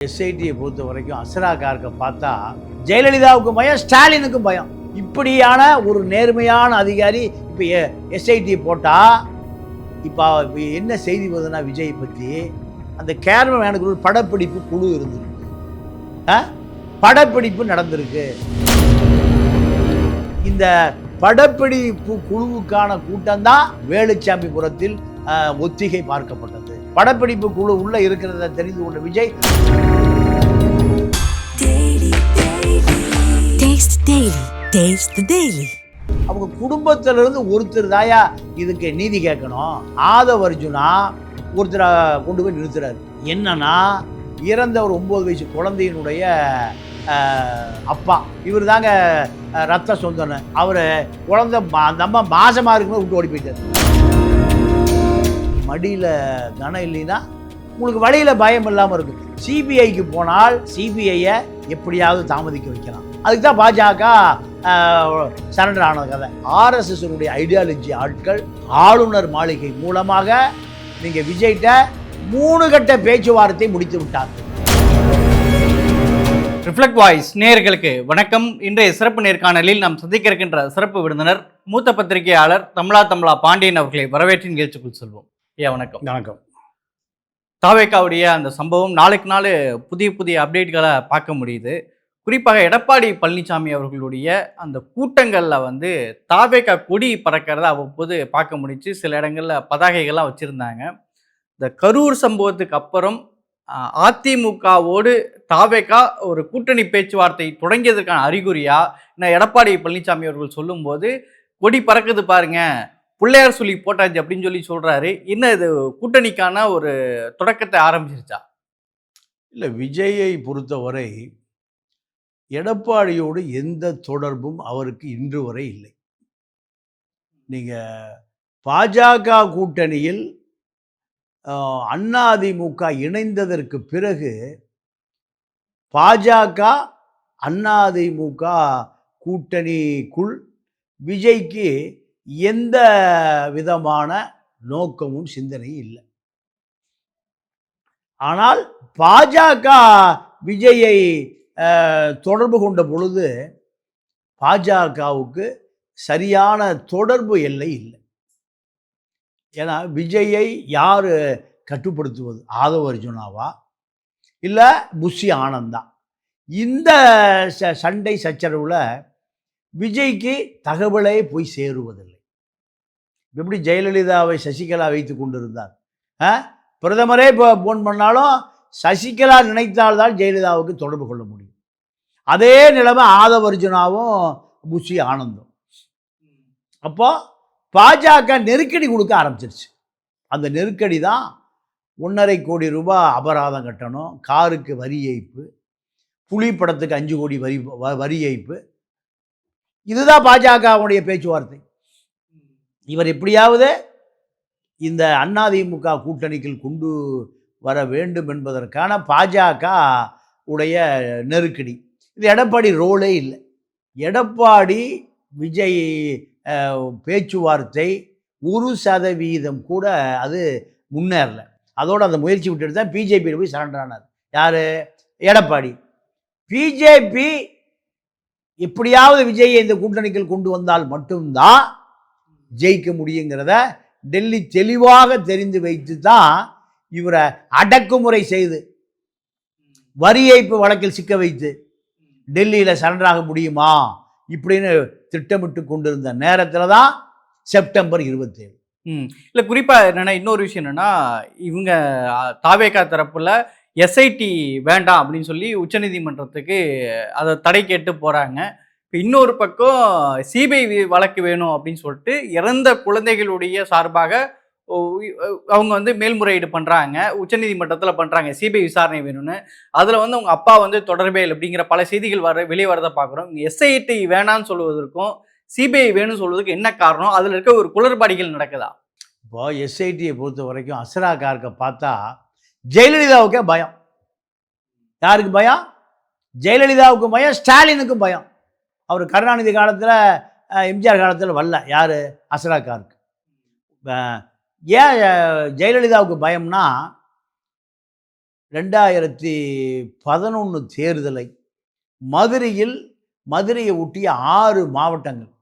எஸ்ஐடியை பொறுத்த வரைக்கும் அசரா கார்க்கை பார்த்தா ஜெயலலிதாவுக்கும் பயம் ஸ்டாலினுக்கும் பயம். இப்படியான ஒரு நேர்மையான அதிகாரி இப்போ எஸ்ஐடி போட்டால் இப்போ என்ன செய்தி வருதுன்னா விஜய் பற்றி அந்த கேரள ஒரு படப்பிடிப்பு குழு இருந்திருக்கு. ஆ? படப்பிடிப்பு நடந்திருக்கு. இந்த படப்பிடிப்பு குழுவுக்கான கூட்டம்தான் வேலுச்சாமிபுரத்தில் ஒத்திகை பார்க்கப்பட்டது. படப்பிடிப்பு குழு உள்ள இருக்கிறத தெரிந்து கொண்ட விஜய். அவங்க குடும்பத்திலிருந்து ஒருத்தர் தாயா இதுக்கு நீதி கேட்கணும். ஆதவ அர்ஜுனா ஒருத்தரை கொண்டு போய் நிறுத்துறாரு. என்னன்னா இறந்த ஒரு ஒன்பது வயசு குழந்தையினுடைய அப்பா. இவர் தாங்க ரத்த சொந்தன்னு. அவர் குழந்தை அந்த அம்மா மாசமாக இருக்கும்போது விட்டு ஓடி போயிட்டார். மடியில் கனம் இல்லைன்னா உங்களுக்கு வழியில் பயம் இல்லாமல் இருக்கும். சிபிஐக்கு போனால் சிபிஐயை எப்படியாவது தாமதிக்க வைக்கலாம். அதுக்கு தான் பாஜக சரண்டர் ஆன கதை. ஆர்எஸ்எஸ்னுடைய ஐடியாலஜி ஆட்கள் ஆளுநர் மாளிகை மூலமாக நீங்கள் விஜய்கிட்ட மூணு கட்ட பேச்சுவார்த்தை முடித்து விட்டார் ரிஃப்ளெக்ட் வாய்ஸ் நேயர்களுக்கு வணக்கம். இன்றைய சிறப்பு நேர்காணலில் நாம் சந்திக்க இருக்கின்ற சிறப்பு விருந்தினர் மூத்த பத்திரிகையாளர் தமிழா தமிழா பாண்டியன் அவர்களை வரவேற்று நிகழ்ச்சிக்குள் செல்வோம். ஐயா வணக்கம். வணக்கம். தாவேக்காவுடைய அந்த சம்பவம் நாளுக்கு நாள் புதிய புதிய அப்டேட்களை பார்க்க முடியுது. குறிப்பாக எடப்பாடி பழனிசாமி அவர்களுடைய அந்த கூட்டங்களில் வந்து தாவேக்கா கொடி பறக்கிறத அவ்வப்போது பார்க்க முடிஞ்சு சில இடங்களில் பதாகைகள்லாம் வச்சுருந்தாங்க. இந்த கரூர் சம்பவத்துக்கு அப்புறம் அதிமுகவோடு தாவேக்கா ஒரு கூட்டணி பேச்சுவார்த்தை தொடங்கியதற்கான அறிகுறியா? நான் எடப்பாடி பழனிசாமி அவர்கள் சொல்லும்போது கொடி பறக்குது பாருங்க. பிள்ளையார் சொல்லி போட்டாச்சு அப்படின்னு சொல்லி சொல்கிறாரு என்ன இது கூட்டணிக்கான ஒரு தொடக்கத்தை ஆரம்பிச்சிருச்சா? இல்லை விஜயை பொறுத்தவரை எடப்பாடியோடு எந்த தொடர்பும் அவருக்கு இன்று வரை இல்லை. நீங்கள் பாஜக கூட்டணியில் அதிமுக இணைந்ததற்கு பிறகு பாஜக அதிமுக கூட்டணிக்குள் விஜய்க்கு எந்த விதமான நோக்கமும் சிந்தனையும் இல்லை. ஆனால் பாஜக விஜயை தொடர்பு கொண்ட பொழுது பாஜகவுக்கு சரியான தொடர்பு எல்லை இல்லை. ஏன்னா விஜயை யார் கட்டுப்படுத்துவது? ஆதவ அர்ஜுனாவா? இல்லை புஷி ஆனந்தா? இந்த ச சண்டை சச்சரவில் விஜய்க்கு தகவலே போய் சேருவதில்லை. எப்படி ஜெயலலிதாவை சசிகலா வைத்து கொண்டிருந்தார்? ஆ? பிரதமரே இப்போ ஃபோன் பண்ணாலும் சசிகலா நினைத்தால்தான் ஜெயலலிதாவுக்கு தொடர்பு கொள்ள முடியும். அதே நிலைமை ஆதவர்ஜுனாவும் புஷி ஆனந்தும். அப்போ பாஜக நெருக்கடி கொடுக்க ஆரம்பிச்சிருச்சு. அந்த நெருக்கடி தான் ஒன்றரை கோடி ரூபாய் அபராதம் கட்டணும் காருக்கு வரி ஏய்ப்பு புலி படத்துக்கு அஞ்சு கோடி வரி வரி ஏய்ப்பு இதுதான் பாஜகவுடைய பேச்சுவார்த்தை. இவர் எப்படியாவது இந்த அதிமுக கூட்டணிக்குள் கொண்டு வர வேண்டும் என்பதற்கான பாஜக உடைய நெருக்கடி. இது எடப்பாடி ரோலே இல்லை. எடப்பாடி விஜய் பேச்சுவார்த்தை ஒரு சதவீதம் கூட அது முன்னேறல. அதோடு அந்த முயற்சி விட்டுட்டு தான் பிஜேபியில் போய் சரண்டர் ஆனார். யார்? எடப்பாடி. பிஜேபி எப்படியாவது விஜயை இந்த கூட்டணிக்குள் கொண்டு வந்தால் மட்டும்தான் ஜெயிக்க முடியுங்கிறத டெல்லி தெளிவாக தெரிந்து வைத்து தான் இவரை அடக்குமுறை செய்து வரி ஏய்ப்பு வழக்கில் சிக்க வைத்து டெல்லியில் சரண்டராக முடியுமா இப்படின்னு திட்டமிட்டு கொண்டிருந்த நேரத்தில் தான் செப்டம்பர் இருபத்தேழு. ம். இல்லை குறிப்பாக என்னென்னா இன்னொரு விஷயம் என்னென்னா இவங்க தாவேக்கா தாவேகா எஸ்ஐடி வேண்டாம் அப்படின்னு சொல்லி உச்சநீதிமன்றத்துக்கு அதை தடை கேட்டு போகிறாங்க இப்போ இன்னொரு பக்கம் சிபிஐ வழக்கு வேணும் அப்படின்னு சொல்லிட்டு இறந்த குழந்தைகளுடைய சார்பாக அவங்க வந்து மேல்முறையீடு பண்ணுறாங்க உச்சநீதிமன்றத்தில் பண்ணுறாங்க சிபிஐ விசாரணை வேணும்னு. அதில் வந்து அவங்க அப்பா வந்து தொடர்பே இல்லை அப்படிங்கிற பல செய்திகள் வர வெளியே வரதை பார்க்குறோம். எஸ்ஐடி வேணான்னு சொல்வதற்கும் சிபிஐ வேணும்னு சொல்வதற்கு என்ன காரணம்? அதில் இருக்க ஒரு குளறுபாடிகள் நடக்குதா? இப்போ எஸ்ஐடியை பொறுத்த வரைக்கும் அசரா கார்க்கை பார்த்தா ஜெயலலிதாவுக்கே பயம். யாருக்கு பயம்? ஜெயலலிதாவுக்கும் பயம் ஸ்டாலினுக்கும் பயம். அவர் கருணாநிதி காலத்தில் எம்ஜிஆர் காலத்தில் வரல. யார்? அசராக்காருக்கு. ஏன் ஜெயலலிதாவுக்கு பயம்னா ரெண்டாயிரத்தி பதினொன்று தேர்தலை மதுரையில் மதுரையை ஒட்டிய ஆறு மாவட்டங்கள்.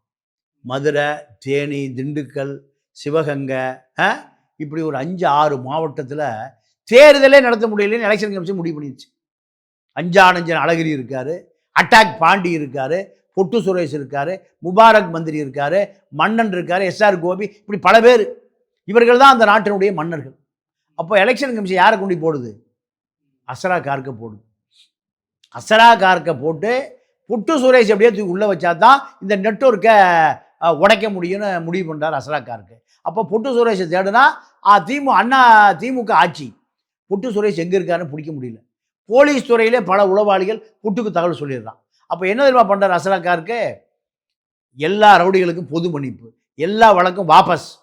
மதுரை தேனி திண்டுக்கல் சிவகங்கை ஆ, இப்படி ஒரு அஞ்சு ஆறு மாவட்டத்தில் தேர்தலே நடத்த முடியலன்னு எலெக்ஷன் கமிஷன் முடிவு பண்ணிடுச்சு. அஞ்சானஞ்சன் அழகிரி இருக்காரு அட்டாக் பாண்டி இருக்காரு பொட்டு சுரேஷ் இருக்காரு முபாரக் மந்திரி இருக்காரு மன்னன் இருக்காரு எஸ்ஆர் கோபி இப்படி பல பேர். இவர்கள் தான் அந்த நாட்டினுடைய மன்னர்கள். அப்போ எலெக்ஷன் கமிஷன் யாரை கொண்டு போடுது? அசரா கார்க்க போடுது. அசரா கார்க்க போட்டு புட்டு சுரேஷ் அப்படியே தூக்கி உள்ளே வச்சா தான் இந்த நெட்ஒர்க்கை உடைக்க முடியும்னு முடிவு பண்ணுறார் அசரா கார்க்கு. அப்போ புட்டு சுரேஷை தேடுனா திமுக அண்ணா திமுக ஆட்சி. புட்டு சுரேஷ் எங்கே இருக்காருன்னு பிடிக்க முடியல. போலீஸ் துறையிலே பல உளவாளிகள் புட்டுக்கு தகவல் சொல்லிடுறான். அப்போ என்ன தெரியுமா பண்ணுறார் அசரா எல்லா ரவுடிகளுக்கும் பொது மன்னிப்பு. எல்லா வழக்கும் வாபஸ்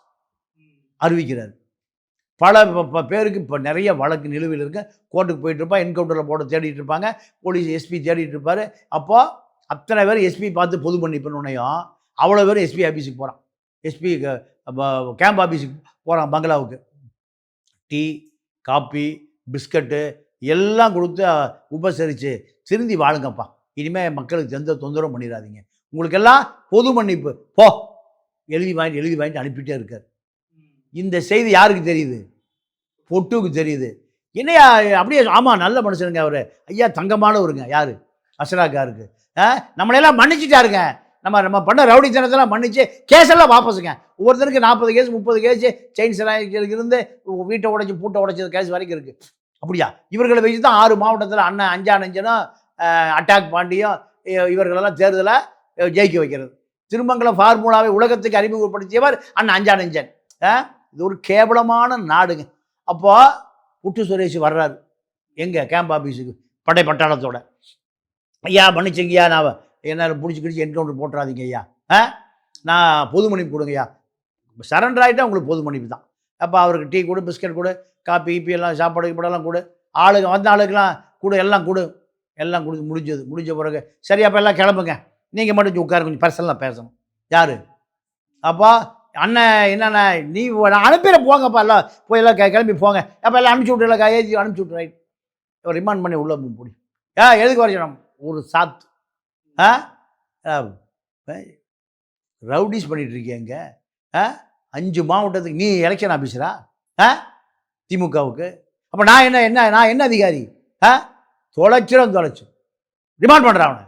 அறிவிக்கிறார். பல ப- பேருக்கு இப்போ நிறைய வழக்கு நிலுவையில் இருக்கு. கோர்ட்டுக்கு போயிட்டு இருப்பான் என்கவுண்டரில் போட தேடிட்டு இருப்பாங்க. போலீஸ் எஸ்பி தேடிட்டு இருப்பார். அப்போ அத்தனை பேர் எஸ்பி பார்த்து பொது மன்னிப்புன்னு உடனேயும் அவ்வளோ பேர் எஸ்பி ஆஃபீஸுக்கு போகிறான் எஸ்பி கேம்ப் ஆஃபீஸுக்கு போகிறான் பங்களாவுக்கு. டீ காப்பி பிஸ்கட்டு எல்லாம் கொடுத்து உபசரித்து திருந்தி வாழுங்கப்பா. இனிமேல் மக்களுக்கு எந்த தொந்தரவும் பண்ணிடாதீங்க. உங்களுக்கெல்லாம் பொது மன்னிப்பு. போ. எழுதி வாங்கிட்டு எழுதி வாங்கிட்டு அனுப்பிட்டே இருக்கார். இந்த செய்தி யாருக்கு தெரியுது? பொட்டுக்கு தெரியுது. என்னையா அப்படியே ஆமாம் நல்ல மனுஷனுங்க அவர். ஐயா தங்கமானவருங்க. யார்? அசராக்காருக்கு. நம்மளையெல்லாம் மன்னிச்சிட்டாருங்க. நம்ம நம்ம பண்ண ரவுடித்தனத்தெல்லாம் மன்னிச்சு கேஸெல்லாம் வாபஸுங்க ஒவ்வொருத்தருக்கு நாற்பது கேஸ் முப்பது கேஸ் செயின் இருந்து வீட்டை உடைச்சி பூட்டை உடைச்சது கேஸ் வரைக்கும் இருக்குது அப்படியா? இவர்களை வச்சு தான் ஆறு மாவட்டத்தில் அண்ணன் அஞ்சானஞ்சனும் அட்டாக் பாண்டியும் இவர்களெல்லாம் தேர்தலை ஜெயிக்க வைக்கிறது. திருமங்கலம் ஃபார்முலாவை உலகத்துக்கு அறிமுகப்படுத்தியவர் அண்ணன் அஞ்சானஞ்சன் இது ஒரு கேவலமான நாடுங்க. அப்போ புட்டு சுரேஷ் வர்றாரு. எங்கே கேம்ப் ஆஃபீஸுக்கு படை பட்டாளத்தோட ஐயா மன்னிச்சுங்கய்யா நான் என்னால் பிடிச்சி கிடிச்சி என்கவுண்டர் போட்டுறாதீங்க ஐயா. ஆ? நான் பொது மன்னிப்பு கொடுங்கய்யா சரண்டர் ஆகிட்டா உங்களுக்கு பொது மன்னிப்பு தான். அப்போ அவருக்கு டீ கொடு பிஸ்கட் கொடு காப்பி ஈப்பி எல்லாம் சாப்பாடு கீப்பாடெல்லாம் கொடு. ஆளுங்க வந்த ஆளுக்கெல்லாம் கொடு எல்லாம் கொடு. எல்லாம் கொடுத்து முடிஞ்சது. முடிஞ்ச பிறகு சரி அப்போ எல்லாம் கிளம்புங்க. நீங்கள் மட்டும் உட்காரு கொஞ்சம் பர்சனலாக பேசணும். யார்? அப்போ அண்ணன் என்னண்ணே நீ நான் அனுப்பிடுறேன் போங்கப்பா எல்லாம். போய் எல்லாம் கிளம்பி போங்க. அப்போ எல்லாம் அனுப்பிச்சி விட்டு எல்லாம் ஏற்றி அனுப்பிச்சி விட்டு ரைட் ரிமாண்ட் பண்ணி உள்ள போடி. ஆ எதுக்கு வரைக்கணும் ஒரு சாத்து. ஆ? ஆ, ரவுடிஸ் பண்ணிகிட்டு இருக்கீங்க ஆ? அஞ்சு மாவட்டத்துக்கு நீ எலெக்ஷன் ஆஃபீஸரா ஆ? திமுகவுக்கு. அப்போ நான் என்ன என்ன நான் என்ன அதிகாரி? ஆ? தொலைச்சிடும் தொலைச்சு டிமாண்ட் பண்ணுறான் அவனை.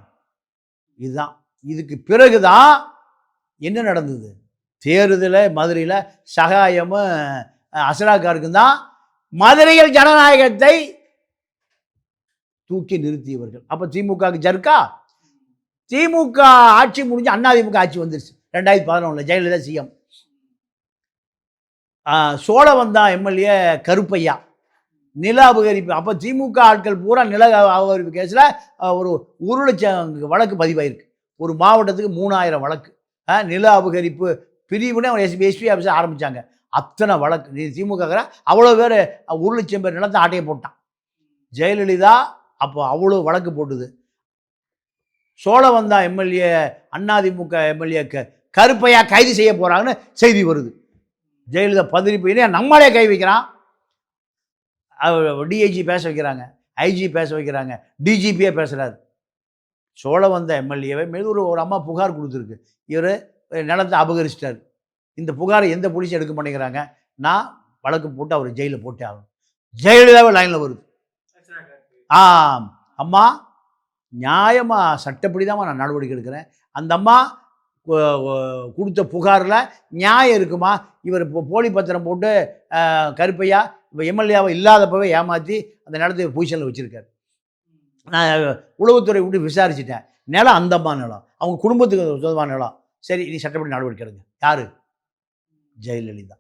இதுதான். இதுக்கு பிறகு தான் என்ன நடந்தது? தேர்தலில் மதுரையில் சகாயமும் அசராக்காருக்கும் தான் மதுரையில் ஜனநாயகத்தை தூக்கி நிறுத்தியவர்கள். அப்போ திமுகவுக்கு ஜர்க்கா? திமுக ஆட்சி முடிஞ்சு அதிமுக ஆட்சி வந்துருச்சு. ரெண்டாயிரத்தி பதினொன்றில் ஜெயலலிதா சிஎம். சோழவந்தான் எம்எல்ஏ கருப்பையா. நில அபகரிப்பு. அப்போ திமுக ஆட்கள் பூரா நில அபகரிப்பு கேஸில் ஒரு ஒரு லட்சம் வழக்கு பதிவாயிருக்கு. ஒரு மாவட்டத்துக்கு மூணாயிரம் வழக்கு. ஆ, நில அபகரிப்பு பிரிவுனே அவங்க எஸ்பி எஸ்பி ஆஃபீஸை ஆரம்பித்தாங்க அத்தனை வழக்கு. நீ திமுக அவ்வளோ பேர் ஒரு லட்சம் பேர் நிலத்தை ஆட்டையை போட்டான். ஜெயலலிதா அப்போ அவ்வளோ வழக்கு போட்டுது. சோழவந்தா எம்எல்ஏ அதிமுக எம்எல்ஏ க கருப்பையா கைது செய்ய போகிறாங்கன்னு செய்தி வருது. ஜெயலலிதா பதவி போய் நம்மளே கை வைக்கிறான். டிஐஜி பேச வைக்கிறாங்க. ஐஜி பேச வைக்கிறாங்க. டிஜிபியே பேசுகிறாரு சோழவந்த எம்எல்ஏவை மீது ஒரு ஒரு அம்மா புகார் கொடுத்துருக்கு. இவர் நிலத்தை அபகரிச்சிட்டார். இந்த புகாரை எந்த போலீஸும் எடுக்க மாட்டேங்கிறாங்க. நான் வழக்கு போட்டு அவர் ஜெயிலில் போட்டே ஆகணும். ஜெயலலிதாவே லைனில் வருது. ஆ அம்மா நியாயமாக சட்டப்படி நான் நடவடிக்கை எடுக்கிறேன். அந்த அம்மா கொடுத்த புகாரில் நியாயம் இருக்குமா? இவர் இப்போ போலி பத்திரம் போட்டு கருப்பையா இப்போ எம்எல்ஏவை இல்லாதப்பவே ஏமாற்றி அந்த நிலத்தை பொசிஷனில் வச்சுருக்காரு. நான் உளவுத்துறை விட்டு விசாரிச்சிட்டேன். நிலம் அந்தம்மா நிலம். அவங்க குடும்பத்துக்கு சொந்தமான நிலம். சரி நீ சட்டப்படி நடவடிக்கை எடுங்க. யார்? ஜெயலலிதா.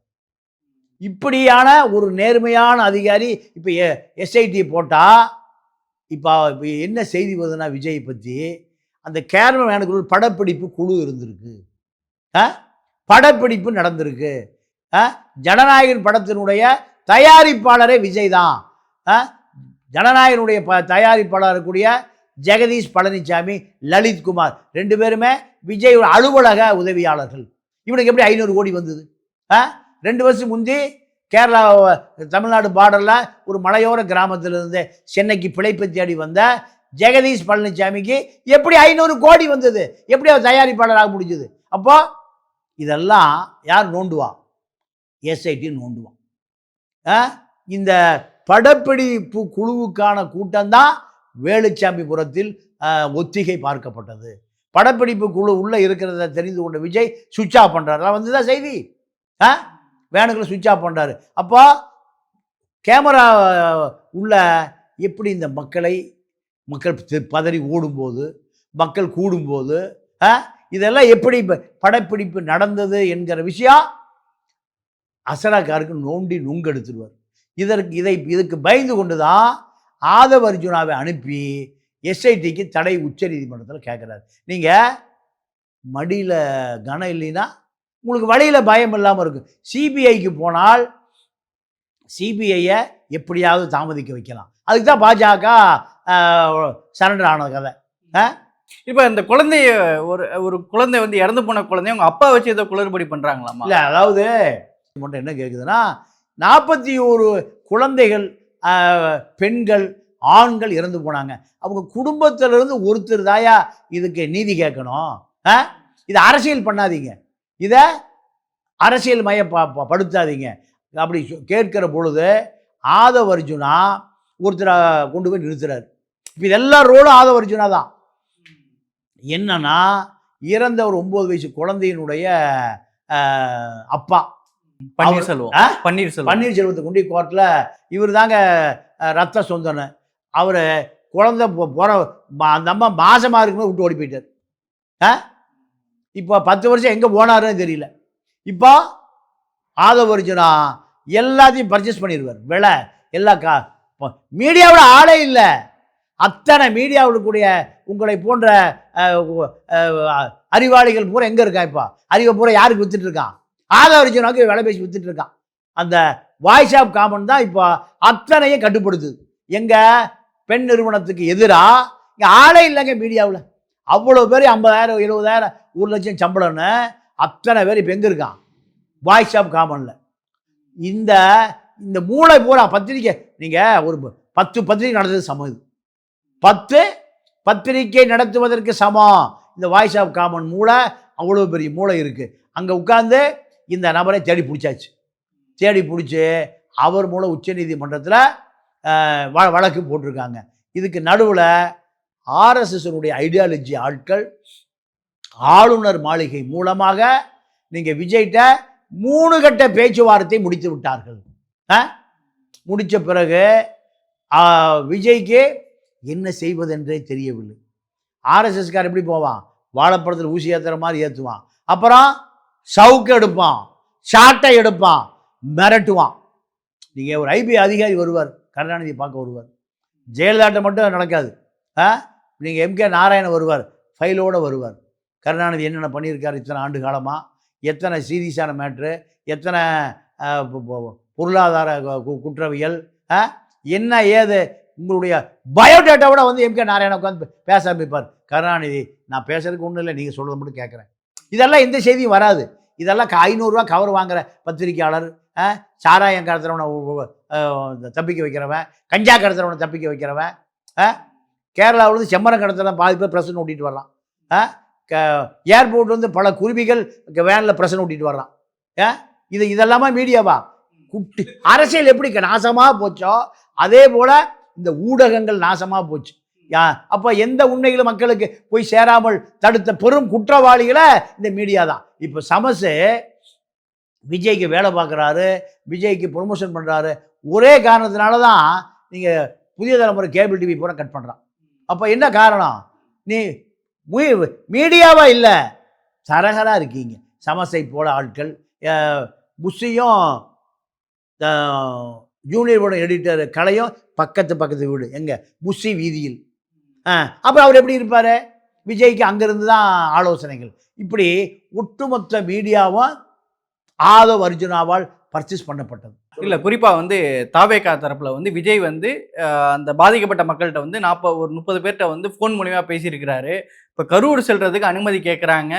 இப்படியான ஒரு நேர்மையான அதிகாரி இப்போ எஸ்ஐடி போட்டால் இப்போ இப்போ என்ன செய்தி வருதுன்னா விஜய் பற்றி அந்த கேரமேனுக்கு ஒரு படப்பிடிப்பு குழு இருந்திருக்கு. ஆ? படப்பிடிப்பு நடந்திருக்கு. ஆ? ஜனநாயகன் படத்தினுடைய தயாரிப்பாளரே விஜய் தான். ஆ? ஜனநாயகனுடைய ப தயாரிப்பாளர் இருக்கக்கூடிய ஜெகதீஷ் பழனிசாமி லலித்குமார் ரெண்டு பேருமே விஜய் அலுவலக உதவியாளர்கள். இவனுக்கு எப்படி ஐநூறு கோடி வந்தது? ஆ? ரெண்டு வருஷம் முந்தி கேரளா தமிழ்நாடு பார்டரில் ஒரு மலையோர கிராமத்திலிருந்து சென்னைக்கு பிழைப்பு தேடி வந்த ஜெகதீஷ் பழனிசாமிக்கு எப்படி ஐநூறு கோடி வந்தது? எப்படி அவர் தயாரிப்பாளராக முடிஞ்சது? அப்போ இதெல்லாம் யார் நோண்டுவா? எஸ்ஐடி நோண்டுவான் ஆ? இந்த படப்பிடிப்பு குழுவுக்கான கூட்டம்தான் வேலுச்சாமிபுரத்தில் ஒத்திகை பார்க்கப்பட்டது. படப்பிடிப்பு குழு உள்ளே இருக்கிறத தெரிந்து கொண்ட விஜய் சுவிட்ச் ஆஃப் பண்ணுறாரு வந்துதான் செய்தி. ஆ? வேனுக்குள்ளே சுவிட்ச் ஆஃப் பண்ணுறாரு அப்போ கேமரா உள்ள எப்படி இந்த மக்களை மக்கள் பதறி ஓடும்போது மக்கள் கூடும்போது ஆ இதெல்லாம் எப்படி படப்பிடிப்பு நடந்தது என்கிற விஷயம் அசராக்காருக்கு நோண்டி நுங்கெடுத்துடுவார் இதற்கு இதை இதுக்கு பயந்து கொண்டு தான் ஆதவ அர்ஜுனாவை அனுப்பி எஸ்ஐடிக்கு தடை உச்ச நீதிமன்றத்தில் கேட்குறாரு நீங்கள் மடியில் கனம் இல்லைன்னா உங்களுக்கு வழியில் பயம் இல்லாமல் இருக்கும் சிபிஐக்கு போனால் சிபிஐயை எப்படியாவது தாமதிக்க வைக்கலாம். அதுக்கு தான் பாஜக சரண்டர் ஆன கதை. இப்ப இந்த குழந்தைய ஒரு ஒரு குழந்தை வந்து இறந்து போன குழந்தைய அவங்க அப்பா வச்சு ஏதோ குளறுபடி பண்றாங்களாமா? இல்லை அதாவது மட்டும் என்ன கேட்குதுன்னா நாற்பத்தி ஒரு குழந்தைகள் பெண்கள் ஆண்கள் இறந்து போனாங்க. அவங்க குடும்பத்திலிருந்து ஒருத்தர் தாயா இதுக்கு நீதி கேட்கணும்? இதை அரசியல் பண்ணாதீங்க. இதை அரசியல் மய படுத்தாதீங்க. அப்படி கேட்கிற பொழுது ஆதவ அர்ஜுனா ஒருத்தரை கொண்டு போய் நிறுத்துறாரு. இப்போ இதெல்லா ரோலும் ஆதவ அர்ஜுனா தான். என்னன்னா இறந்த ஒரு ஒன்பது வயசு குழந்தையினுடைய அப்பா. பன்னீர்செல்வம்? பன்னீர்செல்வம். பன்னீர்செல்வத்தை கொண்டு கோர்ட்டில் இவர் தாங்க ரத்த சொந்தன்னு. அவர் குழந்தை பொ- பிற ம- அந்த அம்மா மாசமாக இருக்கும்போது விட்டு ஓடி போயிட்டார். ஆ? இப்போ பத்து வருஷம் எங்கே போனாருன்னு தெரியல. இப்போ ஆதவ அர்ஜுனா எல்லாத்தையும் பர்ச்சேஸ் பண்ணிடுவார் விலை எல்லா கா மீடியாவோட ஆளே இல்லை. அத்தனை மீடியாவில் கூடிய உங்களை போன்ற அறிவாளிகள் பூரா எங்கே இருக்கா இப்போ? அறிவை பூரா யாருக்கு வித்துட்டு இருக்கான் ஆதவ அர்ஜுனாவுக்கு விலை பேசி வித்துட்டு இருக்கான் அந்த வாய்ஸ் ஆஃப் காமன் தான் இப்போ அத்தனையும் கட்டுப்படுத்துது எங்கள் பெண் நிறுவனத்துக்கு எதிராக இங்கே ஆளே இல்லைங்க மீடியாவில். அவ்வளோ பேர் ஐம்பதாயிரம் இருபதாயிரம் ஒரு லட்சம் சம்பளம்னு அத்தனை பேர் இப்போ எங்கே இருக்கான்? வாய்ஸ் ஆஃப் காமனில் இந்த இந்த மூளை பூரா பத்திரிக்கை நீங்கள் ஒரு பத்து பத்திரிக்கை நடந்தது சமம் இது. பத்து பத்திரிக்கை நடத்துவதற்கு சமம். இந்த வாய்ஸ் ஆஃப் காமன் மூளை அவ்வளோ பெரிய மூளை இருக்குது அங்கே உட்காந்து இந்த நபரை தேடி பிடிச்சாச்சு. தேடி பிடிச்சி அவர் மூலம் உச்சநீதிமன்றத்தில் வ வழக்கு போட்டிருக்காங்க. இதுக்கு நடுவில் ஆர்எஸ்எஸ்னுடைய ஐடியாலஜி ஆட்கள் ஆளுநர் மாளிகை மூலமாக நீங்கள் விஜய்கிட்ட மூணு கட்ட பேச்சுவார்த்தை முடித்து விட்டார்கள். ஆ? பிறகு விஜய்க்கு என்ன செய்வதென்றே தெரியவில்லை. ஆர்எஸ்எஸ்கார் எப்படி போவான்? வாழைப்பழத்தில் ஊசி ஏற்றுற மாதிரி ஏற்றுவான் அப்புறம் சவுக்கு எடுப்பான் சாட்டை எடுப்பான் மிரட்டுவான். நீங்கள் ஒரு ஐபி அதிகாரி வருவார் கருணாநிதி பார்க்க வருவார் ஜெயலலிதாட்ட மட்டும் நடக்காது. ஆ? நீங்கள் எம்கே நாராயணன் வருவார் ஃபைலோடு வருவார் கருணாநிதி என்னென்ன பண்ணியிருக்காரு இத்தனை ஆண்டு காலமாக எத்தனை சீரியஸான மேட்ரு? எத்தனை பொருளாதார குற்றவியல்? ஆ? என்ன ஏது? உங்களுடைய பயோடேட்டாவோட வந்து எம்கே நாராயண உட்காந்து பேச ஆரம்பிப்பார். கருணாநிதி நான் பேசுறதுக்கு ஒன்றும் இல்லை நீங்கள் சொல்கிறது மட்டும் கேட்குறேன். இதெல்லாம் எந்த செய்தியும் வராது. இதெல்லாம் ஐநூறுரூவா கவர் வாங்குற பத்திரிக்கையாளர் ஆ, சாராயம் கடத்துறவனை தப்பிக்க வைக்கிறவன் கஞ்சா கடத்துறவனை தப்பிக்க வைக்கிறவன் ஆ, கேரளாவிலேருந்து செம்மரம் கடத்துறவன் பாதி பேர் பிரச்சனை ஓட்டிட்டு வரலாம் ஆ, ஏர்போர்ட் வந்து பல குருவிகள் வேனில் பிரசன் ஓட்டிட்டு வரலாம் ஆ, இது இதெல்லாமா மீடியாவா? குட்டி அரசியல் எப்படி நாசமாக போச்சோ? அதே போல் இந்த ஊடகங்கள் நாசமாக போச்சு. யா அப்போ எந்த உண்மைகளும் மக்களுக்கு போய் சேராமல் தடுத்த பெரும் குற்றவாளிகளை இந்த மீடியா தான். இப்போ சமசு விஜய்க்கு வேலை பார்க்குறாரு விஜய்க்கு ப்ரொமோஷன் பண்ணுறாரு ஒரே காரணத்தினால தான் நீங்கள் புதிய தலைமுறை கேபிள் டிவி பூரா கட் பண்ணுறான் அப்போ என்ன காரணம்? நீ மீடியாவாக இல்லை? சரகராக இருக்கீங்க. சமசை போல ஆட்கள். அஹ், புஷியும் ஜூனியர் படம் எடிட்டர் கலையும் பக்கத்து பக்கத்து வீடு. எங்கே? புஷி வீதியில். அப்புறம் அவர் எப்படி இருப்பார்? விஜய்க்கு அங்கேருந்து தான் ஆலோசனைகள். இப்படி ஒட்டுமொத்த மீடியாவும் ஆதவ் அர்ஜுனாவால் பர்ச்சேஸ் பண்ணப்பட்டது. இல்லை குறிப்பாக வந்து தாவேகா தரப்பில் வந்து விஜய் வந்து அந்த பாதிக்கப்பட்ட மக்கள்கிட்ட வந்து நாற்பது ஒரு முப்பது பேர்கிட்ட வந்து ஃபோன் மூலிமா பேசியிருக்கிறாரு. இப்போ கரூர் செல்றதுக்கு அனுமதி கேட்குறாங்க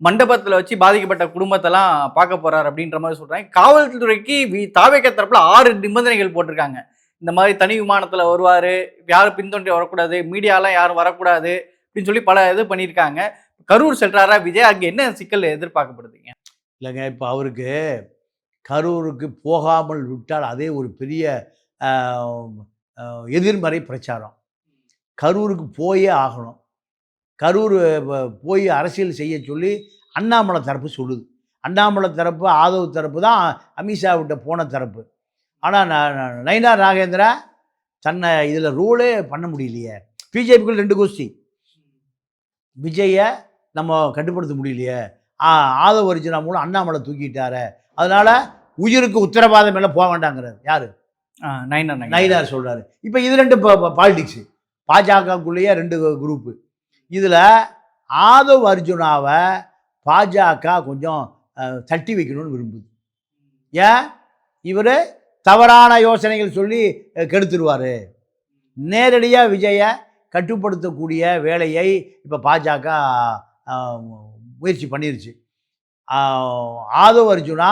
மண்டபத்தில் வச்சு பாதிக்கப்பட்ட குடும்பத்தெல்லாம் பார்க்க போகிறார் அப்படின்ற மாதிரி சொல்கிறாங்க காவல்துறைக்கு வி- தாவேக்கா தரப்பில் ஆறு நிபந்தனைகள் போட்டிருக்காங்க. இந்த மாதிரி தனி விமானத்தில் வருவார் யாரும் பின்தொன்றி வரக்கூடாது மீடியாலாம் யாரும் வரக்கூடாது அப்படின்னு சொல்லி பல இது பண்ணியிருக்காங்க. கரூர் செல்றாரா விஜய்? அங்கே என்ன சிக்கல் எதிர்பார்க்கப்படுதுங்க? இல்லைங்க இப்போ அவருக்கு கரூருக்கு போகாமல் விட்டால் அதே ஒரு பெரிய எதிர்மறை பிரச்சாரம். கரூருக்கு போயே ஆகணும். கரூர் போய் அரசியல் செய்ய சொல்லி அண்ணாமலை தரப்பு சொல்லுது. அண்ணாமலை தரப்பு ஆதவ் தரப்பு தான் அமித்ஷா விட்ட போன தரப்பு. ஆனால் நயினா நாகேந்திரா தன்னை இதில் ரூலே பண்ண முடியலையே. பிஜேபிக்குள் ரெண்டு கோஷ்டி. விஜயை நம்ம கட்டுப்படுத்த முடியலையே. ஆ ஆதவ அர்ஜுனா மூலம் அண்ணாமலை தூக்கிட்டாரு. அதனால உயிருக்கு உத்தரவாதம் எல்லாம் போக வேண்டாங்கிறார். யாரு? நைனா நைனா நயினார். சொல்றாரு. இப்போ இது ரெண்டு பாலிடிக்ஸ் பாஜகக்குள்ளேயே ரெண்டு குரூப்பு இதில் ஆதவ் அர்ஜுனாவை பாஜக கொஞ்சம் தட்டி வைக்கணும்னு விரும்புது. ஏன்? இவர் தவறான யோசனைகள் சொல்லி கெடுத்துருவார். நேரடியாக விஜயை கட்டுப்படுத்தக்கூடிய வேலையை இப்போ பாஜக முயற்சி பண்ணிருச்சு. ஆதவ அர்ஜுனா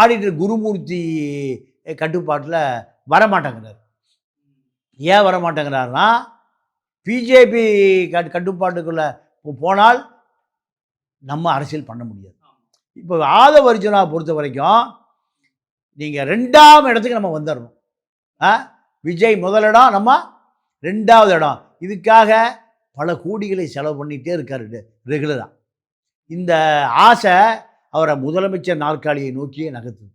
ஆடிட்டர் குருமூர்த்தி கட்டுப்பாட்டில் வரமாட்டேங்கிறார். ஏன் வரமாட்டேங்கிறாருன்னா பிஜேபி கட் கட்டுப்பாட்டுக்குள்ளே போனால் நம்ம அரசியல் பண்ண முடியாது. இப்போ ஆதவ அர்ஜுனா பொறுத்த வரைக்கும் நீங்கள் ரெண்டாம் இடத்துக்கு நம்ம வந்துடணும் ஆ விஜய் முதல் இடம் நம்ம ரெண்டாவது இடம். இதுக்காக பல கோடிகளை செலவு பண்ணிகிட்டே இருக்காரு ரெகுலராக இந்த ஆசை அவரை முதலமைச்சர் நாற்காலியை நோக்கியே நகர்த்துது.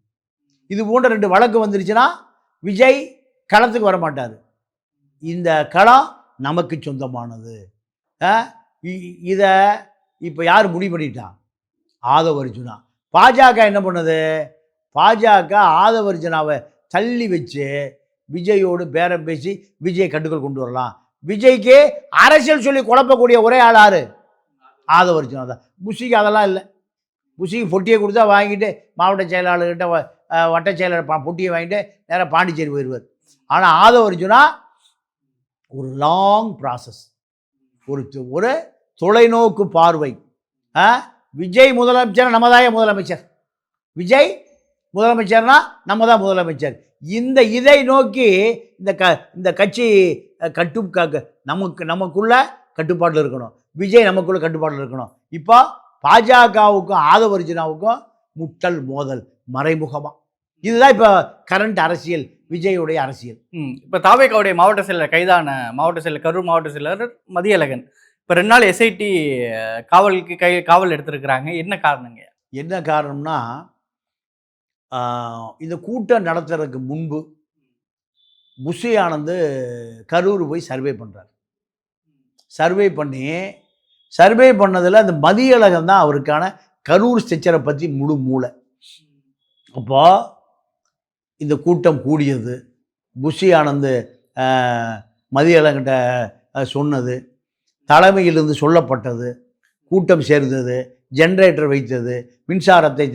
இது போன்ற ரெண்டு வழக்கு வந்துருச்சுன்னா விஜய் களத்துக்கு வர மாட்டார் இந்த களம் நமக்கு சொந்தமானது. இதை இப்போ யார் முடிவு பண்ணிட்டான் ஆதவ அர்ஜுனா. பாஜக என்ன பண்ணுது? பாஜக ஆதவ அர்ஜுனாவை தள்ளி வச்சு விஜயோடு பேரம் பேசி விஜயை கட்டுக்குள் கொண்டு வரலாம். விஜய்க்கு அரசியல் சொல்லி குழப்பக்கூடிய ஒரே ஆள் ஆறு ஆதவ அர்ஜுனா தான். புஷிக்கு அதெல்லாம் இல்லை. புஷிக்கு பொட்டியை கொடுத்தா வாங்கிட்டு மாவட்ட செயலாளர்கிட்ட வ- வட்ட செயலாளர் பா- பொட்டியை வாங்கிட்டு நேராக பாண்டிச்சேரி போயிடுவார். ஆனால் ஆதவ அர்ஜுனா ஒரு லாங் ப்ராசஸ் ஒரு ஒரு தொலைநோக்கு பார்வை. விஜய் முதலமைச்சர் நம்ம தான் முதலமைச்சர்? விஜய் முதலமைச்சர்னா நம்ம தான் முதலமைச்சர். இந்த இதை நோக்கி இந்த க இந்த கட்சி கட்டு நமக்கு நமக்குள்ள கட்டுப்பாட்டில் இருக்கணும். விஜய் நமக்குள்ள கட்டுப்பாட்டில் இருக்கணும். இப்போ பாஜகவுக்கும் ஆதவர்ஜுனாவுக்கும் முட்டல் மோதல் மறைமுகமாக இதுதான் இப்போ கரண்ட் அரசியல் விஜயுடைய அரசியல். ம் இப்போ தாவேக்காவுடைய மாவட்ட செயலர் கைதான மாவட்ட செயலர் கரூர் மாவட்ட செயலர் மதியழகன். இப்போ ரெண்டு நாள் எஸ்ஐடி காவலுக்கு கை காவல் எடுத்திருக்கிறாங்க. என்ன காரணங்க என்ன காரணம்னா இந்த கூட்டம் நடத்துறதுக்கு முன்பு புஷி ஆனந்து கரூர் போய் சர்வே பண்ணுறார் சர்வே பண்ணி சர்வே பண்ணதில் அந்த மதியழகன் தான் அவருக்கான கரூர் ஸ்ட்ரக்சரை பற்றி முழு மூளை. அப்போ இந்த கூட்டம் கூடியது புஷி ஆனந்து மதியழகிட்ட சொன்னது தலைமையிலிருந்து சொல்லப்பட்டது கூட்டம் சேர்ந்தது ஜென்ரேட்டர் வைத்தது மின்சாரத்தை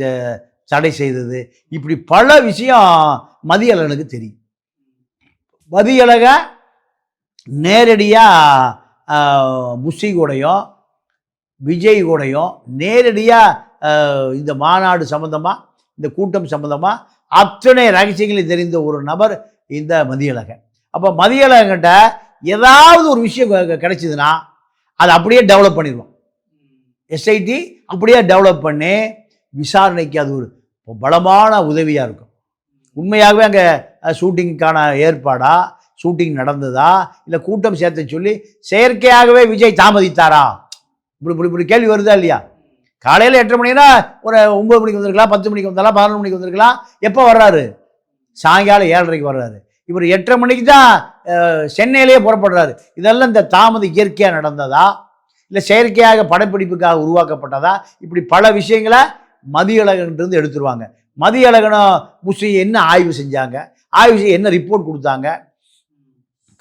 தடை செய்தது இப்படி பல விஷயம் மதியழகனுக்கு தெரியும். மதியழக நேரடியாக புஷி கூடையும் விஜய் கூடயும் நேரடியாக இந்த மாநாடு சம்மந்தமாக இந்த கூட்டம் சம்மந்தமாக அத்தனை ரகசியங்களை தெரிந்த ஒரு நபர் இந்த மதியழகன். அப்போ மதியழகன்கிட்ட ஏதாவது ஒரு விஷயம் கிடைச்சிதுன்னா அதை அப்படியே டெவலப் பண்ணிடுவோம். எஸ்ஐடி அப்படியே டெவலப் பண்ணி விசாரணைக்கு அது ஒரு பலமான உதவியாக இருக்கும். உண்மையாகவே அங்கே ஷூட்டிங்க்கான ஏற்பாடா ஷூட்டிங் நடந்ததா இல்லை கூட்டம் சேர்த்த சொல்லி செயற்கையாகவே விஜய் தாமதித்தாரா? இப்படி இப்படி இப்படி கேள்வி வருதா இல்லையா? காலையில் எட்டரை மணினா ஒரு ஒம்பது மணிக்கு வந்திருக்கலாம் பத்து மணிக்கு வந்தாலாம் பதினொன்று மணிக்கு வந்திருக்கலாம். எப்போ வர்றாரு? சாயங்காலம் ஏழரைக்கு வர்றாரு. இவர் எட்டரை மணிக்கு தான் சென்னையிலேயே புறப்படுறாரு. இதெல்லாம் இந்த தாமதம் இயற்கையாக நடந்ததா? இல்லை செயற்கையாக படப்பிடிப்புக்காக உருவாக்கப்பட்டதா? இப்படி பல விஷயங்களை மதியழகன்ட்டு எடுத்துருவாங்க. மதியழகனும் முஸ்லீம் என்ன ஆய்வு செஞ்சாங்க? ஆய்வு செய்ய என்ன ரிப்போர்ட் கொடுத்தாங்க?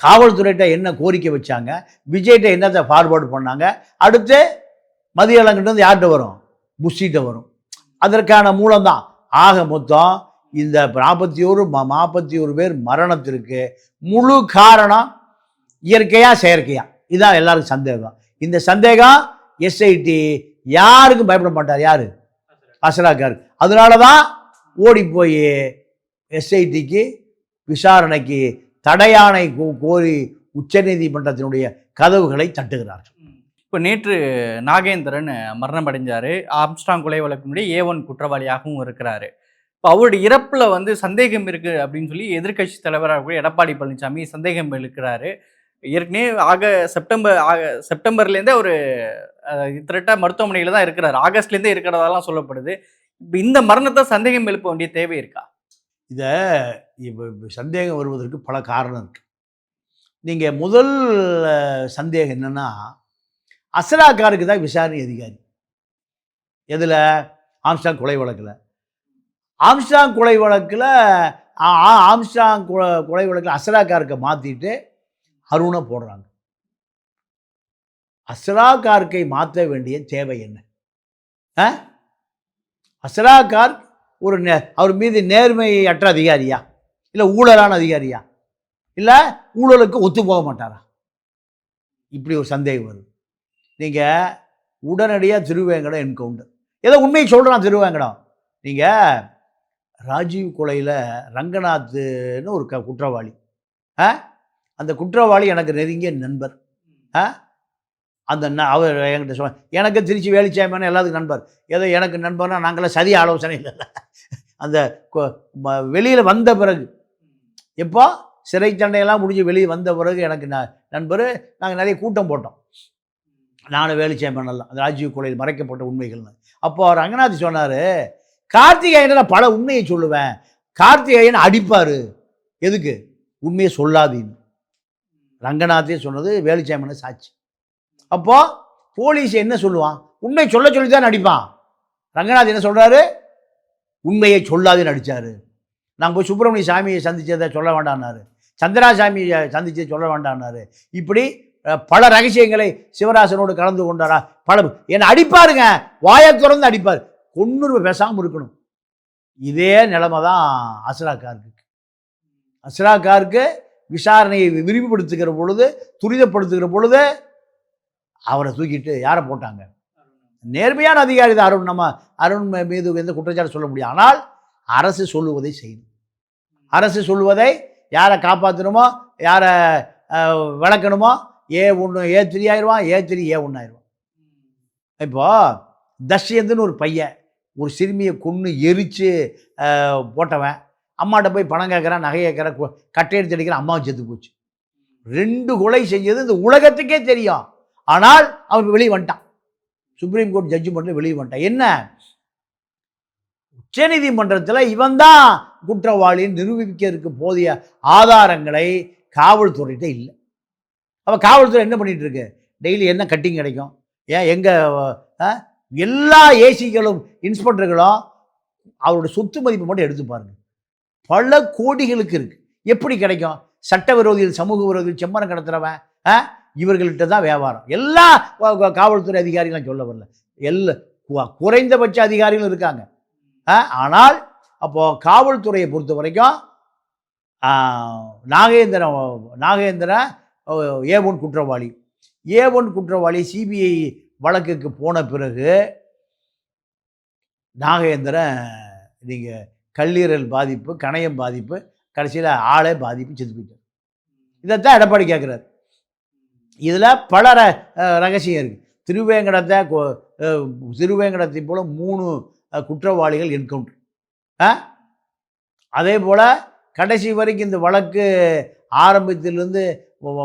காவல்துறையிட்ட என்ன கோரிக்கை வச்சாங்க? விஜய்கிட்ட என்னத்தை ஃபார்வர்டு பண்ணாங்க? அடுத்து மதியழகன்ட்டு வந்து யார்கிட்ட வரும்? புஷிகிட்ட வரும். அதற்கான மூலம்தான். ஆக மொத்தம் இந்த நாற்பத்தி ஒரு நாற்பத்தி ஒரு பேர் மரணத்திற்கு முழு காரணம் இயற்கையாக செயற்கையாக இதுதான் எல்லாருக்கும் சந்தேகம். இந்த சந்தேகம் எஸ்ஐடி யாருக்கும் பயப்பட மாட்டார்? யார்? அசராக்கார் அதனால தான் ஓடி போய் எஸ்ஐடிக்கு விசாரணைக்கு தடையாணை கோ- கோரி உச்சநீதிமன்றத்தினுடைய கதவுகளை தட்டுகிறார் இப்போ நேற்று நாகேந்திரன் மரணம் அடைஞ்சாரு. ஆம்ஸ்டாங் கொலை வழக்கினுடைய ஏ ஒன் குற்றவாளியாகவும் இருக்கிறாரு. இப்போ அவருடைய இறப்புல வந்து சந்தேகம் இருக்கு அப்படின்னு சொல்லி எதிர்க்கட்சி தலைவராக கூட எடப்பாடி பழனிசாமி சந்தேகம் எழுக்கிறாரு. ஏற்கனவே ஆக செப்டம்பர் ஆக செப்டம்பர்லேருந்தே ஒரு திரட்ட மருத்துவமனையில் தான் இருக்கிறாரு. ஆகஸ்ட்லேருந்தே இருக்கிறதாலாம் சொல்லப்படுது. இப்போ இந்த மரணத்தை சந்தேகம் எழுப்ப வேண்டிய தேவை இருக்கா? இதை இப்போ சந்தேகம் வருவதற்கு பல காரணம் இருக்குது நீங்கள் முதல் சந்தேகம் என்னென்னா அசராக்காருக்கு தான் விசாரணை அதிகாரி. எதில்? ஆம்ஸ்டாங் கொலை வழக்கில். ஆம்ஸ்டாங் கொலை வழக்கில் ஆ- ஆ- ஆம்ஸ்டாங் கொலை வழக்கில் அசராக்காருக்கு மாற்றிட்டு அருணை போடுறாங்க. அசராக்கார்க்கை மாற்ற வேண்டிய தேவை என்ன? ஆ அசராக்கார் ஒரு நே- அவர் மீது நேர்மையற்ற அதிகாரியா? இல்லை ஊழலான அதிகாரியா? இல்லை ஊழலுக்கு ஒத்து போக மாட்டாரா? இப்படி ஒரு சந்தேகம் வருது. நீங்கள் உடனடியாக திருவேங்கடம் என்கவுண்டர் ஏதோ உண்மையை சொல்கிறான் திருவேங்கடம் நீங்கள் ராஜீவ் கொலையில் ரங்கநாத்னு ஒரு க குற்றவாளி. ஆ? அந்த குற்றவாளி எனக்கு நெருங்கிய நண்பர். ஆ? அந்த ந- அவர் என்கிட்ட சொன்ன எனக்கு திருச்சி வேலுச்சாமியான எல்லாத்துக்கும் நண்பர். ஏதோ எனக்கு நண்பர்னா நாங்களாம் சரி ஆலோசனை இல்லை அந்த வெளியில் வந்த பிறகு எப்போ? சிறை சண்டையெல்லாம் முடிஞ்சு வெளியே வந்த பிறகு எனக்கு ந நண்பர் நாங்கள் நிறைய கூட்டம் போட்டோம். நானும் வேலுச்சாமன் எல்லாம் அந்த ராஜீவ் கொலையில் மறைக்கப்பட்ட உண்மைகள்னு. அப்போ ரங்கநாத் சொன்னார் கார்த்திகேயன் பல உண்மையை சொல்லுவேன். கார்த்திகேயன் அடிப்பார். எதுக்கு? உண்மையை சொல்லாதீன்னு. ரங்கநாத்தே சொன்னது வேலுச்சேமனை சாட்சி. அப்போது போலீஸ் என்ன சொல்லுவான்? உண்மை சொல்ல சொல்லி தான் அடிப்பான் ரங்கநாத் என்ன சொல்கிறாரு உண்மையை சொல்லாதுன்னு அடித்தார் நான் போய் சுப்பிரமணிய சாமியை சந்தித்ததை சொல்ல வேண்டாம்னாரு. சந்திரா சாமியை சொல்ல வேண்டாம்னாரு. இப்படி பல ரகசியங்களை சிவராசனோடு கலந்து கொண்டாரா? பல என்னை அடிப்பாருங்க. வாயை திறந்து அடிப்பார். கொன்னு பேசாமல் இருக்கணும். இதே நிலைமை தான் அஸ்ராக்காருக்கு அஸ்ராக்காருக்கு விசாரணையை விரிவுபடுத்துகிற பொழுது துரிதப்படுத்துகிற பொழுது அவரை தூக்கிட்டு யாரை போட்டாங்க? நேர்மையான அதிகாரி தான் அருண். நம்ம அருண் மீது எந்த குற்றச்சாட்டு சொல்ல முடியும். ஆனால் அரசு சொல்லுவதை செய்யணும் அரசு சொல்வதை யாரை காப்பாற்றணுமோ யாரை விளக்கணுமோ ஏ ஒன்று ஏ த்ரீ ஆயிடுவான் ஏ த்ரீ ஏ ஒன்று ஆயிடுவான். இப்போது தஷ்யந்துன்னு ஒரு பையன் ஒரு சிறுமியை கொன்று எரித்து போட்டவன் அம்மாட்ட போய் பணம் கேட்குறான் நகை கேட்குறான் கட்டையெடுத்து கட்டை எடுத்து அடிக்கிறான் அம்மாவும் செத்து போச்சு. ரெண்டு கொலை செஞ்சது இந்த உலகத்துக்கே தெரியும். ஆனால் அவன் வெளியே வந்துட்டான். சுப்ரீம் கோர்ட் ஜட்ஜ்மெண்ட்டில் வெளியே வந்துட்டான். என்ன? உச்சநீதிமன்றத்தில் இவன் தான் குற்றவாளின்னு நிரூபிக்கிறதுக்கு போதிய ஆதாரங்களை காவல்துறையிட்ட இல்லை. அப்போ காவல்துறை என்ன பண்ணிட்டு இருக்கு டெய்லி என்ன கட்டிங் கிடைக்கும்? ஏன் எங்கே எல்லா ஏசிகளும் இன்ஸ்பெக்டர்களும் அவரோட சொத்து மதிப்பு மட்டும் எடுத்து பாருங்க. பல கோடிகளுக்கு இருக்குது எப்படி கிடைக்கும்? சட்ட விரோதிகள் சமூக விரோதிகள் செம்மரம் கடத்துறவன் ஆ? இவர்கள்ட்ட தான் வியாபாரம். எல்லா காவல்துறை அதிகாரிகளும் சொல்ல வரல. எல்லா கு- குறைந்தபட்ச அதிகாரிகளும் இருக்காங்க. ஆ? ஆனால் அப்போது காவல்துறையை பொறுத்த வரைக்கும் நாகேந்திர நாகேந்திரன் நாகேந்திரன் ஏ ஒன் குற்றவாளி. ஏ ஒன் குற்றவாளி சிபிஐ வழக்குக்கு போன பிறகு நாகேந்திரன் நீங்கள் கல்லீரல் பாதிப்பு கணையம் பாதிப்பு கடைசியில் ஆளே பாதிப்பு செத்து போயிட்டார். இதைத்தான் எடப்பாடி கேட்குறாரு இதில் பல ர ரகசியம் இருக்குது திருவேங்கடத்தை திருவேங்கடத்தை போல் மூணு குற்றவாளிகள் என்கவுண்டர். அதே போல் கடைசி வரைக்கும் இந்த வழக்கு ஆரம்பத்திலேருந்து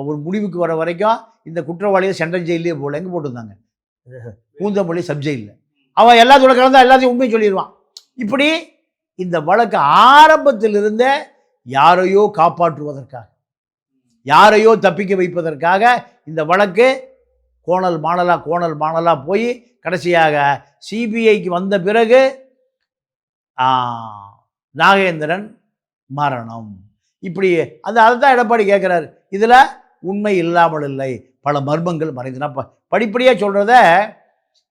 ஒரு முடிவுக்கு வர வரைக்கும் இந்த குற்றவாளியை சென்ட்ரல் ஜெயிலே போல எங்கே போட்டிருந்தாங்க? பூந்தமல்லி சப்ஜெயிலில் அவன் எல்லாத்தோட கலந்தா எல்லாத்தையும் உண்மையும் சொல்லிடுவான். இப்படி இந்த வழக்கு ஆரம்பத்திலிருந்தே யாரையோ காப்பாற்றுவதற்காக யாரையோ தப்பிக்க வைப்பதற்காக இந்த வழக்கு கோணல் மாணலாக கோணல் மாணலாக போய் கடைசியாக சிபிஐக்கு வந்த பிறகு நாகேந்திரன் மரணம். இப்படி அந்த அதை தான் எடப்பாடி கேட்குறாரு இதில் உண்மை இல்லாமல் இல்லை. பல மர்மங்கள் மறைந்தன. ப படிப்படியாக சொல்கிறத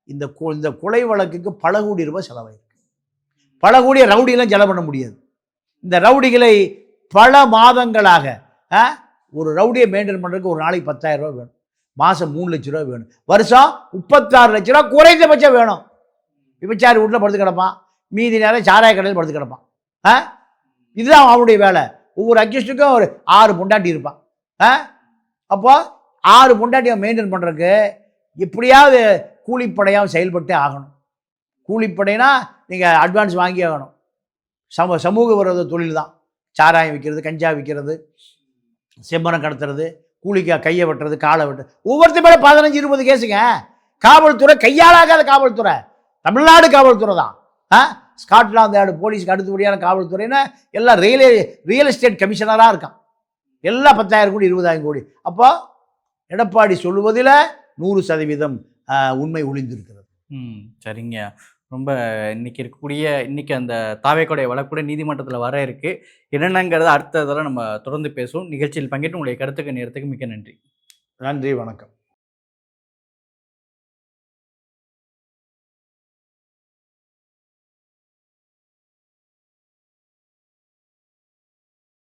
இந்த கொ- இந்த கொலை வழக்குக்கு பல கோடி ரூபாய் செலவாயிருக்கு. பல கோடி ரவுடியெல்லாம் செலவு பண்ண முடியாது. இந்த ரவுடிகளை பல மாதங்களாக ஆ, ஒரு ரவுடியை மெயின்டைன் பண்ணுறதுக்கு ஒரு நாளைக்கு பத்தாயிரம் ரூபாய் வேணும். மாதம் மூணு லட்ச ரூபா வேணும். வருஷம் முப்பத்தாறு லட்ச ரூபா குறைந்தபட்சம் வேணும். விபச்சாரி வீட்டில் படுத்து கிடப்பான். மீதி நேரம் சாராய கடையில் படுத்து கிடப்பான். ஆ? இதுதான் அவனுடைய வேலை. ஒவ்வொரு அக்யூஸ்டுக்கும் ஒரு ஆறு பொண்டாட்டி இருப்பான். ஆ? அப்போ ஆறு பொண்டாட்டியை மெயின்டைன் பண்ணுறதுக்கு எப்படியாவது கூலிப்படையாக செயல்பட்டே ஆகணும். கூலிப்படைனா நீங்கள் அட்வான்ஸ் வாங்கி ஆகணும். சம சமூக விரோத தொழில் தான் சாராயம் விற்கிறது கஞ்சா விற்கிறது செம்மரம் கடத்துறது கூலிக்கா கையை வெட்டுறது காலை வெட்டுறது ஒவ்வொருத்தர் மேலே பதினஞ்சு இருபது கேஸுங்க காவல்துறை கையாளாகாத காவல்துறை. தமிழ்நாடு காவல்துறை தான் ஆ? ஸ்காட்லாந்து யார்டு போலீஸ்க்கு அடுத்தபடியான காவல்துறைன்னா எல்லாம் ரியல் ரியல் எஸ்டேட் கமிஷனராக இருக்கான். எல்லாம் பத்தாயிரம் கோடி இருபதாயிரம் கோடி. அப்போ எடப்பாடி சொல்லுவதில் நூறு சதவீதம் உண்மை ஒளிந்திருக்கிறது. ம் சரிங்க. ரொம்ப இன்னைக்கு இருக்கக்கூடிய இன்னைக்கு அந்த தாவேக்கோடைய வழக்கூட நீதிமன்றத்தில் வர இருக்கு. என்னென்னங்கிறத அடுத்த தடவை நம்ம தொடர்ந்து பேசுவோம். நிகழ்ச்சியில் பங்கேற்று உங்களுடைய கருத்துக்கு நேரத்துக்கு மிக்க நன்றி. நன்றி வணக்கம்.